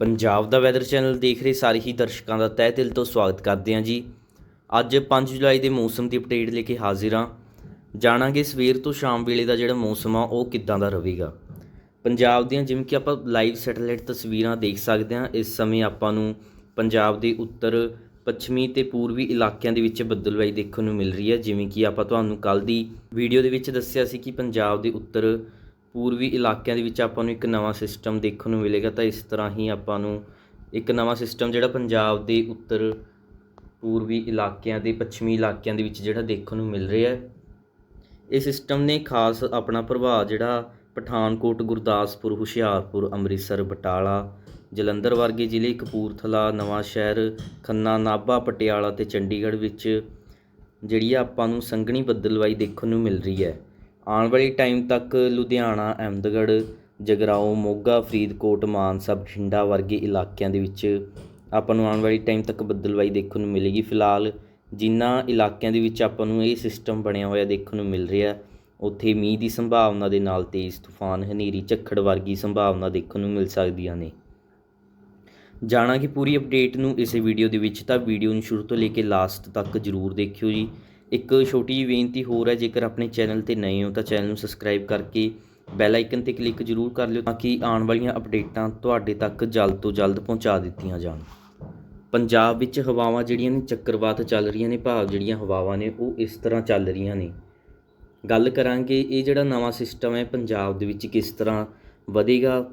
ਪੰਜਾਬ ਦਾ weather channel ਦੇਖ ਰਹੇ ਸਾਰੇ ਹੀ ਦਰਸ਼ਕਾਂ ਦਾ ਤਹਿ ਦਿਲ ਤੋਂ ਸਵਾਗਤ ਕਰਦੇ ਹਾਂ ਜੀ। ਅੱਜ 5 ਜੁਲਾਈ ਦੇ ਮੌਸਮ ਦੀ ਅਪਡੇਟ ਲੈ ਕੇ ਹਾਜ਼ਰ ਹਾਂ। ਜਾਣਾਂਗੇ ਸਵੇਰ ਤੋਂ ਸ਼ਾਮ ਵੇਲੇ ਦਾ ਜਿਹੜਾ ਮੌਸਮ ਆ, ਉਹ ਕਿੱਦਾਂ ਦਾ ਰਹੇਗਾ। ਪੰਜਾਬ ਦੀਆਂ ਜਿਵੇਂ ਕਿ ਆਪਾਂ ਲਾਈਵ ਸੈਟੇਲਾਈਟ ਤਸਵੀਰਾਂ ਦੇਖ ਸਕਦੇ ਹਾਂ, ਇਸ ਸਮੇਂ ਆਪਾਂ ਨੂੰ ਪੰਜਾਬ ਦੇ ਉੱਤਰ, ਪੱਛਮੀ ਤੇ ਪੂਰਬੀ ਇਲਾਕਿਆਂ ਦੇ ਵਿੱਚ ਬੱਦਲਵਾਈ ਦੇਖਣ ਨੂੰ ਮਿਲ ਰਹੀ ਹੈ। ਜਿਵੇਂ ਕਿ ਆਪਾਂ ਤੁਹਾਨੂੰ ਕੱਲ ਦੀ ਵੀਡੀਓ ਦੇ ਵਿੱਚ ਦੱਸਿਆ ਸੀ ਕਿ ਪੰਜਾਬ ਦੇ ਉੱਤਰ ਪੂਰਬੀ ਇਲਾਕਿਆਂ ਦੇ ਵਿੱਚ ਆਪਾਂ ਨੂੰ ਇੱਕ ਨਵਾਂ ਸਿਸਟਮ ਦੇਖਣ ਨੂੰ ਮਿਲੇਗਾ, ਤਾਂ ਇਸ ਤਰ੍ਹਾਂ ਹੀ ਆਪਾਂ ਨੂੰ ਇੱਕ ਨਵਾਂ ਸਿਸਟਮ ਜਿਹੜਾ ਪੰਜਾਬ ਦੇ ਉੱਤਰ ਪੂਰਬੀ ਇਲਾਕਿਆਂ ਦੇ ਪੱਛਮੀ ਇਲਾਕਿਆਂ ਦੇ ਵਿੱਚ ਜਿਹੜਾ ਦੇਖਣ ਨੂੰ ਮਿਲ ਰਿਹਾ ਹੈ। ਇਹ ਸਿਸਟਮ ਨੇ ਖਾਸ ਆਪਣਾ ਪ੍ਰਭਾਵ ਜਿਹੜਾ ਪਠਾਨਕੋਟ, ਗੁਰਦਾਸਪੁਰ, ਹੁਸ਼ਿਆਰਪੁਰ, ਅੰਮ੍ਰਿਤਸਰ, ਬਟਾਲਾ, ਜਲੰਧਰ ਵਰਗੇ ਜ਼ਿਲ੍ਹੇ, ਕਪੂਰਥਲਾ, ਨਵਾਂ ਸ਼ਹਿਰ, ਖੰਨਾ, ਨਾਭਾ, ਪਟਿਆਲਾ ਤੇ ਚੰਡੀਗੜ੍ਹ ਵਿੱਚ ਜਿਹੜੀ ਆ ਆਪਾਂ ਨੂੰ ਸੰਘਣੀ ਬੱਦਲਵਾਈ ਦੇਖਣ ਨੂੰ ਮਿਲ ਰਹੀ ਹੈ। ਆਉਣ ਵਾਲੇ ਟਾਈਮ ਤੱਕ ਲੁਧਿਆਣਾ, ਅਹਿਮਦਗੜ੍ਹ ਜਗਰਾਓ ਮੋਗਾ, ਫਰੀਦਕੋਟ, ਮਾਨਸਾ, ਬਠਿੰਡਾ ਵਰਗੇ ਇਲਾਕਿਆਂ ਦੇ ਵਿੱਚ ਆਪਾਂ ਨੂੰ ਆਉਣ ਵਾਲੀ ਟਾਈਮ ਤੱਕ ਬੱਦਲਵਾਈ ਦੇਖਣ ਨੂੰ ਮਿਲੇਗੀ। ਫਿਲਹਾਲ ਜਿਨ੍ਹਾਂ ਇਲਾਕਿਆਂ ਦੇ ਵਿੱਚ ਆਪਾਂ ਨੂੰ ਇਹ ਸਿਸਟਮ ਬਣਿਆ ਹੋਇਆ ਦੇਖਣ ਨੂੰ ਮਿਲ ਰਿਹਾ, ਉੱਥੇ ਮੀਂਹ ਦੀ ਸੰਭਾਵਨਾ ਦੇ ਨਾਲ ਤੇਜ਼ ਤੂਫਾਨ, ਹਨੇਰੀ, ਝੱਖੜ ਵਰਗੀ ਸੰਭਾਵਨਾ ਦੇਖਣ ਨੂੰ ਮਿਲ ਸਕਦੀਆਂ ਨੇ। ਜਾਣਾਂਗੇ ਪੂਰੀ ਅਪਡੇਟ ਨੂੰ ਇਸੇ ਵੀਡੀਓ ਦੇ ਵਿੱਚ ਤਾਂ ਵੀਡੀਓ ਨੂੰ ਸ਼ੁਰੂ ਤੋਂ ਲੈ ਕੇ ਲਾਸਟ ਤੱਕ ਜਰੂਰ ਦੇਖਿਓ ਜੀ। ਇੱਕ ਛੋਟੀ ਜਿਹੀ ਬੇਨਤੀ ਹੋਰ ਹੈ, ਜੇਕਰ ਆਪਣੇ ਚੈਨਲ ਤੇ ਨਏ ਹੋ ਤਾਂ ਚੈਨਲ ਨੂੰ ਸਬਸਕ੍ਰਾਈਬ ਕਰਕੇ ਬੈਲ ਆਈਕਨ ਤੇ ਕਲਿੱਕ ਜਰੂਰ ਕਰ ਲਿਓ ਤਾਂ ਕਿ ਆਉਣ ਵਾਲੀਆਂ ਅਪਡੇਟਾਂ ਤੁਹਾਡੇ ਤੱਕ ਜਲਦ ਤੋਂ ਜਲਦ ਪਹੁੰਚਾ ਦਿੱਤੀਆਂ ਜਾਣ। ਪੰਜਾਬ ਵਿੱਚ ਹਵਾਵਾਂ ਜਿਹੜੀਆਂ ਨੇ ਚੱਕਰਵਾਤ ਚੱਲ ਰਹੀਆਂ ਨੇ, ਭਾਵ ਜਿਹੜੀਆਂ ਹਵਾਵਾਂ ਨੇ, ਉਹ ਇਸ ਤਰ੍ਹਾਂ ਚੱਲ ਰਹੀਆਂ ਨੇ। ਗੱਲ ਕਰਾਂਗੇ ਇਹ ਜਿਹੜਾ ਨਵਾਂ ਸਿਸਟਮ ਹੈ, ਪੰਜਾਬ ਦੇ ਵਿੱਚ ਕਿਸ ਤਰ੍ਹਾਂ ਵਧੇਗਾ?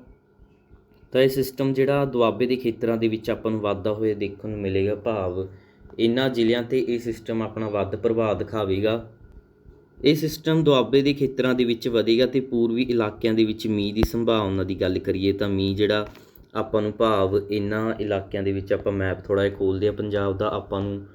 ਤਾਂ ਇਹ ਸਿਸਟਮ ਜਿਹੜਾ ਦੁਆਬੇ ਦੇ ਖੇਤਰਾਂ ਦੇ ਵਿੱਚ ਆਪਾਂ ਨੂੰ ਵਾਧਾ ਹੋਇਆ ਦੇਖਣ ਨੂੰ ਮਿਲੇਗਾ, ਭਾਵ ਇਹਨਾਂ ਜ਼ਿਲ੍ਹਿਆਂ ਤੇ ਇਹ ਸਿਸਟਮ ਆਪਣਾ ਵੱਧ ਪ੍ਰਭਾਵ ਦਿਖਾਵੇਗਾ। ਇਹ ਸਿਸਟਮ ਦੁਆਬੇ ਦੇ ਖੇਤਰਾਂ ਦੇ ਵਿੱਚ ਵਧੇਗਾ ਤੇ ਪੂਰਬੀ ਇਲਾਕਿਆਂ ਦੇ ਵਿੱਚ ਮੀਂਹ ਦੀ ਸੰਭਾਵਨਾ ਦੀ ਗੱਲ ਕਰੀਏ ਤਾਂ ਮੀਂਹ ਜਿਹੜਾ ਆਪਾਂ ਨੂੰ ਭਾਵ ਇਹਨਾਂ ਇਲਾਕਿਆਂ ਦੇ ਵਿੱਚ ਆਪਾਂ ਮੈਪ ਥੋੜਾ ਜਿਹਾ ਖੋਲਦੇ ਆ ਪੰਜਾਬ ਦਾ ਆਪਾਂ ਨੂੰ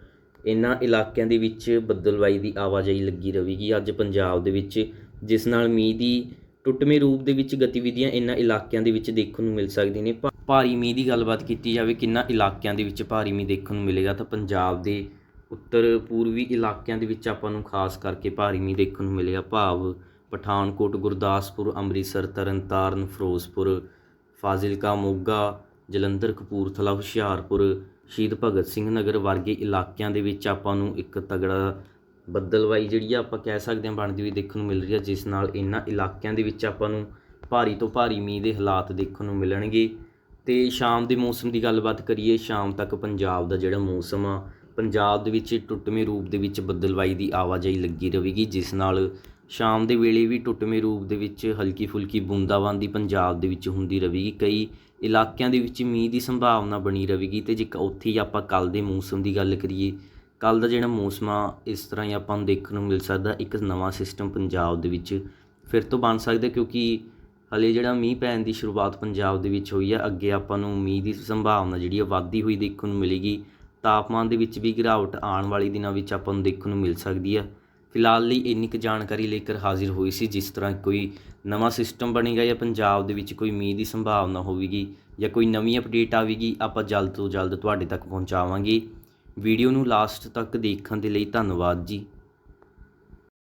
ਇਹਨਾਂ ਇਲਾਕਿਆਂ ਦੇ ਵਿੱਚ ਬੱਦਲਵਾਈ ਦੀ ਆਵਾਜਾਈ ਲੱਗੀ ਰਹੇਗੀ। ਅੱਜ ਪੰਜਾਬ ਦੇ ਵਿੱਚ ਜਿਸ ਨਾਲ ਮੀਂਹ ਦੀ ਟੁੱਟਵੇਂ ਰੂਪ ਦੇ ਵਿੱਚ ਗਤੀਵਿਧੀਆਂ ਇਹਨਾਂ ਇਲਾਕਿਆਂ ਦੇ ਵਿੱਚ ਦੇਖਣ ਨੂੰ ਮਿਲ ਸਕਦੀਆਂ ਨੇ। ਭਾ- ਭਾਰੀ ਮੀਂਹ ਦੀ ਗੱਲਬਾਤ ਕੀਤੀ ਜਾਵੇ, ਕਿੰਨਾ ਇਲਾਕਿਆਂ ਦੇ ਵਿੱਚ ਭਾਰੀ ਮੀਂਹ ਦੇਖਣ ਨੂੰ ਮਿਲੇਗਾ? ਤਾਂ ਪੰਜਾਬ ਦੇ ਉੱਤਰ ਪੂਰਬੀ ਇਲਾਕਿਆਂ ਦੇ ਵਿੱਚ ਆਪਾਂ ਨੂੰ ਖਾਸ ਕਰਕੇ ਭਾਰੀ ਮੀਂਹ ਦੇਖਣ ਨੂੰ ਮਿਲੇਗਾ। ਭਾਵ ਪਠਾਨਕੋਟ, ਗੁਰਦਾਸਪੁਰ, ਅੰਮ੍ਰਿਤਸਰ, ਤਰਨਤਾਰਨ, ਫਿਰੋਜ਼ਪੁਰ, ਫਾਜ਼ਿਲਕਾ, ਮੋਗਾ, ਜਲੰਧਰ, ਕਪੂਰਥਲਾ, ਹੁਸ਼ਿਆਰਪੁਰ, ਸ਼ਹੀਦ ਭਗਤ ਸਿੰਘ ਨਗਰ ਵਰਗੇ ਇਲਾਕਿਆਂ ਦੇ ਵਿੱਚ ਆਪਾਂ ਨੂੰ ਇੱਕ ਤਗੜਾ ਬੱਦਲਵਾਈ ਜਿਹੜੀ ਆ ਆਪਾਂ ਕਹਿ ਸਕਦੇ ਹਾਂ ਬਣਦੀ ਹੋਈ ਦੇਖਣ ਨੂੰ ਮਿਲ ਰਹੀ ਹੈ ਜਿਸ ਨਾਲ ਇਹਨਾਂ ਇਲਾਕਿਆਂ ਦੇ ਵਿੱਚ ਆਪਾਂ ਨੂੰ ਭਾਰੀ ਤੋਂ ਭਾਰੀ ਮੀਂਹ ਦੇ ਹਾਲਾਤ ਦੇਖਣ ਨੂੰ ਮਿਲਣਗੇ। ਤੇ ਸ਼ਾਮ ਦੇ ਮੌਸਮ ਦੀ ਗੱਲਬਾਤ ਕਰੀਏ, ਸ਼ਾਮ ਤੱਕ ਪੰਜਾਬ ਦਾ ਜਿਹੜਾ ਮੌਸਮ ਆ, ਪੰਜਾਬ ਦੇ ਵਿੱਚ ਟੁੱਟਵੇਂ ਰੂਪ ਦੇ ਵਿੱਚ ਬੱਦਲਵਾਈ ਦੀ ਆਵਾਜਾਈ ਲੱਗੀ ਰਹੇਗੀ, ਜਿਸ ਨਾਲ ਸ਼ਾਮ ਦੇ ਵੇਲੇ ਵੀ ਟੁੱਟਵੇਂ ਰੂਪ ਦੇ ਵਿੱਚ ਹਲਕੀ ਫੁਲਕੀ ਬੂੰਦਾਬਾਂਦੀ ਪੰਜਾਬ ਦੇ ਵਿੱਚ ਹੁੰਦੀ ਰਹੇਗੀ, ਕਈ ਇਲਾਕਿਆਂ ਦੇ ਵਿੱਚ ਮੀਂਹ ਦੀ ਸੰਭਾਵਨਾ ਬਣੀ ਰਹੇਗੀ ਤੇ ਜੇ ਕ- ਉੱਥੇ ਹੀ ਆਪਾਂ ਕੱਲ ਦੇ ਮੌਸਮ ਦੀ ਗੱਲ ਕਰੀਏ ਕੱਲ ਦਾ ਜਿਹੜਾ ਮੌਸਮ ਆ, ਇਸ ਤਰ੍ਹਾਂ ਹੀ ਆਪਾਂ ਨੂੰ ਦੇਖਣ ਨੂੰ ਮਿਲ ਸਕਦਾ, ਇੱਕ ਨਵਾਂ ਸਿਸਟਮ ਪੰਜਾਬ ਦੇ ਵਿੱਚ ਫਿਰ ਤੋਂ ਬਣ ਸਕਦਾ, ਕਿਉਂਕਿ ਹਾਲੇ ਜਿਹੜਾ ਮੀਂਹ ਪੈਣ ਦੀ ਸ਼ੁਰੂਆਤ ਪੰਜਾਬ ਦੇ ਵਿੱਚ ਹੋਈ ਆ, ਅੱਗੇ ਆਪਾਂ ਨੂੰ ਮੀਂਹ ਦੀ ਸੰਭਾਵਨਾ ਜਿਹੜੀ ਆ ਵੱਧਦੀ ਹੋਈ ਦੇਖਣ ਨੂੰ ਮਿਲੇਗੀ। ਤਾਪਮਾਨ ਦੇ ਵਿੱਚ ਵੀ ਗਿਰਾਵਟ ਆਉਣ ਵਾਲੇ ਦਿਨਾਂ ਵਿੱਚ ਆਪਾਂ ਨੂੰ ਦੇਖਣ ਨੂੰ ਮਿਲ ਸਕਦੀ ਆ। ਫਿਲਹਾਲ ਲਈ ਇੰਨੀ ਕੁ ਜਾਣਕਾਰੀ ਲੈ ਕੇ ਹਾਜ਼ਰ ਹੋਈ ਸੀ, ਜਿਸ ਤਰ੍ਹਾਂ ਕੋਈ ਨਵਾਂ ਸਿਸਟਮ ਬਣੇਗਾ ਜਾਂ ਪੰਜਾਬ ਦੇ ਵਿੱਚ ਕੋਈ ਮੀਂਹ ਦੀ ਸੰਭਾਵਨਾ ਹੋਵੇਗੀ ਜਾਂ ਕੋਈ ਨਵੀਂ ਅਪਡੇਟ ਆਵੇਗੀ, ਆਪਾਂ ਜਲਦ ਤੋਂ ਜਲਦ ਤੁਹਾਡੇ ਤੱਕ ਪਹੁੰਚਾਵਾਂਗੇ। ਵੀਡੀਓ ਨੂੰ ਲਾਸਟ ਤੱਕ ਦੇਖਣ ਦੇ ਲਈ ਧੰਨਵਾਦ ਜੀ।